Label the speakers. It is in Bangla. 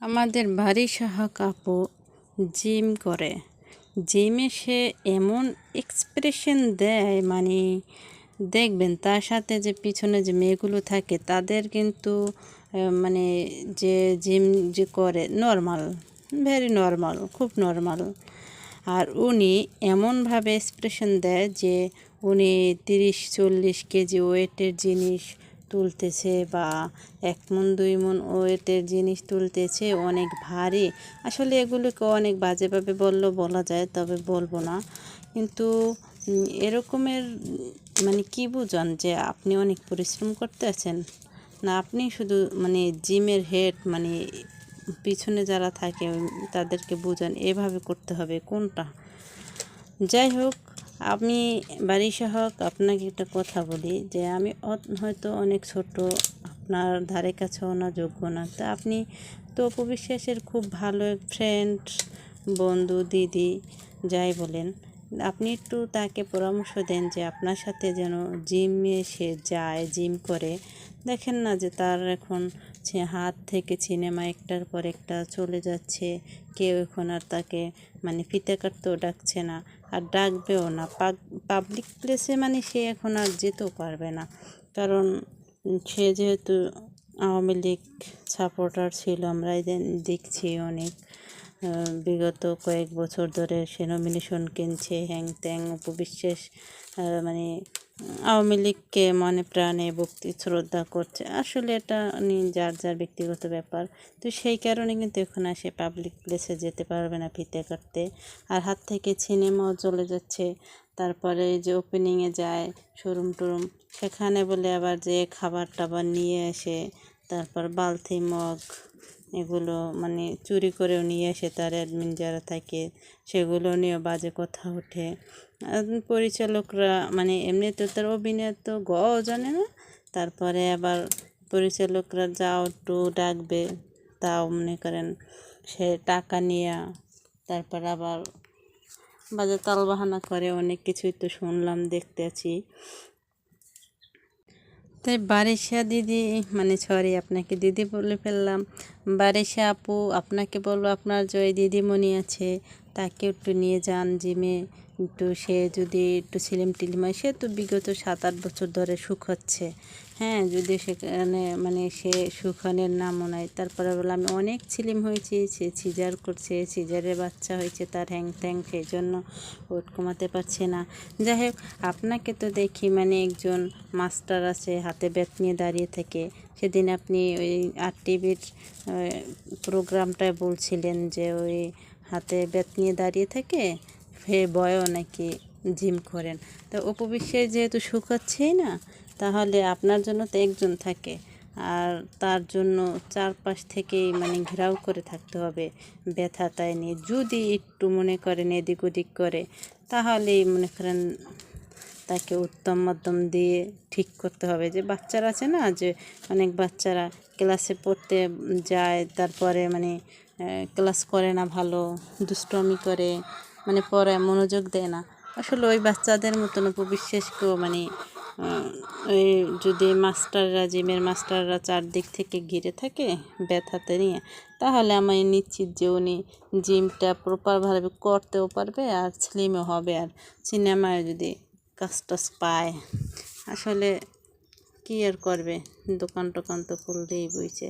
Speaker 1: আমাদের বাড়ি সহায়ক আপু জিম করে। জিমে সে এমন এক্সপ্রেশন দেয় মানে দেখবেন তার সাথে যে পিছনে যে মেয়েগুলো থাকে, তাদের কিন্তু মানে যে জিম যে করে, নর্মাল, ভেরি নর্মাল, খুব নর্মাল। আর উনি এমনভাবে এক্সপ্রেশন দেয় যে উনি তিরিশ চল্লিশ কেজি ওয়েটের জিনিস তুলতেছে বা এক মন, দুই মন ওয়েটের জিনিস তুলতেছে, অনেক ভারী। আসলে এগুলোকে অনেক বাজেভাবে বললেও বলা যায়, তবে বলব না। কিন্তু এরকমের মানে কি বুঝান যে আপনি অনেক পরিশ্রম করতে আছেন? না, আপনি শুধু মানে জিমের হেড মানে পিছনে যারা থাকে, তাদেরকে বোঝান, এভাবে করতে হবে, কোনটা? যাই হোক আমি বাড়ি সহক আপনাকে একটা কথা বলি যে আমি হয়তো অনেক ছোট, আপনার ধারে কাছেও না যোগ্য না। তা আপনি তো অপবিশ্বাসের খুব ভালো ফ্রেন্ড বন্ধু, দিদি, যাই বলেন, আপনি একটু তাকে পরামর্শ দেন যে আপনার সাথে যেন জিমে সে যায় জিম করে। দেখেন না যে তার এখন সে হাত থেকে সিনেমা একটার পর একটা চলে যাচ্ছে, কেউ এখন আর তাকে মানে ফিতে কাটতেও ডাকছে না। আর ডাকবেও না। পাবলিক প্লেসে মানে সে এখন আর যেতেও পারবে না। কারণ সে যেহেতু আওয়ামী লীগ সাপোর্টার ছিল, আমরা দেখছি অনেক বিগত কয়েক বছর ধরে সে নমিনেশন কিনছে হ্যাং ত্যাং উপবিশ্বাস মানে আওয়ামী লীগকে মনে প্রাণে ভক্তি শ্রদ্ধা করছে। আসলে এটা যার যার ব্যক্তিগত ব্যাপার, তো সেই কারণে কিন্তু এখন আর সে পাবলিক প্লেসে যেতে পারবে না ফিতে কাটতে। আর হাত থেকে সিনেমাও চলে যাচ্ছে, তারপরে যে ওপেনিংয়ে যায় শোরুম টুরুম, সেখানে বলে আবার যে খাবার টাবার নিয়ে এসে, তারপর বালতি মগ এগুলো মানে চুরি করেও নিয়ে এসে তার অ্যাডমিন যারা থাকে, সেগুলো নিয়েও বাজে কথা ওঠে। পরিচালকরা মানে এমনি তো তার অভিনয় তো গও জানে না, তারপরে আবার পরিচালকরা যাও একটু ডাকবে, তাও মনে করেন সে টাকা নিয়ে। তারপর আবার বাজে তালবাহানা করে, অনেক কিছুই তো শুনলাম দেখতে আছি তাই বারিশা দিদি মানে সরি আপনাকে দিদি বলে ফেললাম। বারিশা আপু, আপনাকে বলব আপনার যে দিদিমণি আছে, তাকে একটু নিয়ে যান জিমে। একটু সে যদি একটু সিলিম টিলিম হয় সে তো বিগত সাত আট বছর ধরে সুখ হচ্ছে। হ্যাঁ যদি সেখানে মানে সে সুখানের নামও নাই তারপরে বলে, আমি অনেক ছিলিম হয়েছি, সে সিজার করছে, সিজারের বাচ্চা হয়েছে, তার হ্যাং ত্যাং সেই জন্য ওট কমাতে পারছে না। যাই হোক, আপনাকে তো দেখি মানে একজন মাস্টার আছে, হাতে ব্যাট নিয়ে দাঁড়িয়ে থেকে। সেদিন আপনি ওই আর টিভির প্রোগ্রামটায় বলছিলেন যে, ওই হাতে ব্যাট নিয়ে দাঁড়িয়ে থেকে ফে বয়ও নাকি জিম করেন। তো উপবিশ্বে যেহেতু শুকাচ্ছেই না, তাহলে আপনার জন্য তো একজন থাকে। আর তার জন্য চারপাশ থেকেই মানে ঘেরাও করে থাকতে হবে ব্যথা তাই নিয়ে। যদি একটু মনে করেন এদিক ওদিক করে, তাহলেই মনে করেন তাকে উত্তম মাধ্যম দিয়ে ঠিক করতে হবে। যে বাচ্চারা আছে না, যে অনেক বাচ্চারা ক্লাসে পড়তে যায়, তারপরে মানে ক্লাস করে না ভালো, দুষ্টমি করে মানে পড়ায় মনোযোগ দেয় না। আসলে ওই বাচ্চাদের মতন উপবিশ্বাসকেও মানে ওই যদি মাস্টাররা, জিমের মাস্টাররা চারদিক থেকে ঘিরে থাকে ব্যথাতে নিয়ে, তাহলে আমি নিশ্চিত যে উনি জিমটা প্রপারভাবে করতেও পারবে আর স্লিমও হবে আর সিনেমায় যদি কাজ টাজ পায়। আসলে কী আর করবে? দোকান টোকান তো খুলতেই বইছে।